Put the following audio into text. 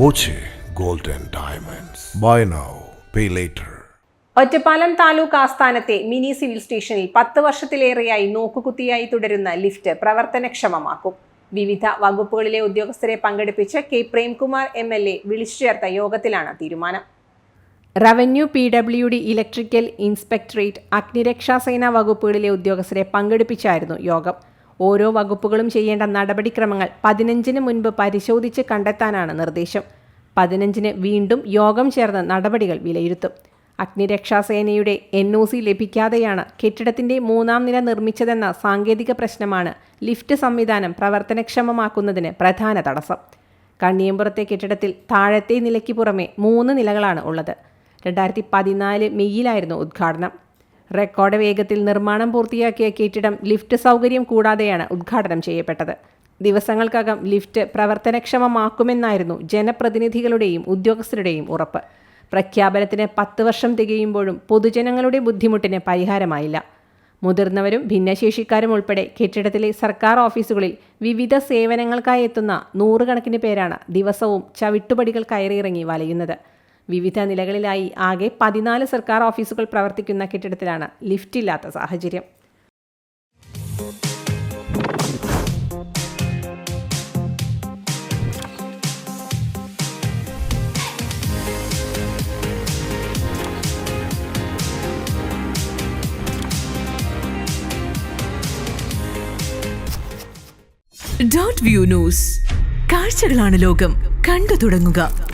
Boche gold and diamonds. Buy now pay later Ottapalam taluk ആസ്ഥാനത്തെ mini civil സ്റ്റേഷനിൽ പത്ത് വർഷത്തിലേറെയായി നോക്കുകുത്തിയായി തുടരുന്ന ലിഫ്റ്റ് പ്രവർത്തനക്ഷമമാക്കും. വിവിധ വകുപ്പുകളിലെ ഉദ്യോഗസ്ഥരെ പങ്കെടുപ്പിച്ച് K Premkumar M L A വിളിച്ചു ചേർത്ത യോഗത്തിലാണ് തീരുമാനം. Revenue P W D electrical inspectorate അഗ്നിരക്ഷാസേന വകുപ്പുകളിലെ ഉദ്യോഗസ്ഥരെ പങ്കെടുപ്പിച്ചായിരുന്നു യോഗം. ഓരോ വകുപ്പുകളും ചെയ്യേണ്ട നടപടിക്രമങ്ങൾ പതിനഞ്ചിന് മുൻപ് പരിശോധിച്ച് കണ്ടെത്താനാണ് നിർദ്ദേശം. പതിനഞ്ചിന് വീണ്ടും യോഗം ചേർന്ന് നടപടികൾ വിലയിരുത്തും. അഗ്നിരക്ഷാസേനയുടെ എൻ ഒ സി ലഭിക്കാതെയാണ് കെട്ടിടത്തിന്റെ മൂന്നാം നില നിർമ്മിച്ചതെന്ന സാങ്കേതിക പ്രശ്നമാണ് ലിഫ്റ്റ് സംവിധാനം പ്രവർത്തനക്ഷമമാക്കുന്നതിന് പ്രധാന തടസ്സം. കണ്ണിയമ്പുറത്തെ കെട്ടിടത്തിൽ താഴത്തെ നിലയ്ക്ക് പുറമെ മൂന്ന് നിലകളാണ് ഉള്ളത്. രണ്ടായിരത്തി പതിനാല് മെയ്യിലായിരുന്നു ഉദ്ഘാടനം. റെക്കോർഡ് വേഗത്തിൽ നിർമ്മാണം പൂർത്തിയാക്കിയ കെട്ടിടം ലിഫ്റ്റ് സൗകര്യം കൂടാതെയാണ് ഉദ്ഘാടനം ചെയ്യപ്പെട്ടത്. ദിവസങ്ങൾക്കകം ലിഫ്റ്റ് പ്രവർത്തനക്ഷമമാക്കുമെന്നായിരുന്നു ജനപ്രതിനിധികളുടെയും ഉദ്യോഗസ്ഥരുടെയും ഉറപ്പ്. പ്രഖ്യാപനത്തിന് പത്ത് വർഷം തികയുമ്പോഴും പൊതുജനങ്ങളുടെ ബുദ്ധിമുട്ടിന് പരിഹാരമായില്ല. മുതിർന്നവരും ഭിന്നശേഷിക്കാരും ഉൾപ്പെടെ കെട്ടിടത്തിലെ സർക്കാർ ഓഫീസുകളിൽ വിവിധ സേവനങ്ങൾക്കായി എത്തുന്ന നൂറുകണക്കിന് പേരാണ് ദിവസവും ചവിട്ടുപടികൾ കയറിയിറങ്ങി വലയുന്നത്. വിവിധ നിലകളിലായി ആകെ പതിനാല് സർക്കാർ ഓഫീസുകൾ പ്രവർത്തിക്കുന്ന കെട്ടിടത്തിലാണ് ലിഫ്റ്റ് ഇല്ലാത്ത സാഹചര്യം. ഡോട്ട് വ്യൂ ന്യൂസ് കാഴ്ചകളാണ് ലോകം. കണ്ടു തുടങ്ങുക.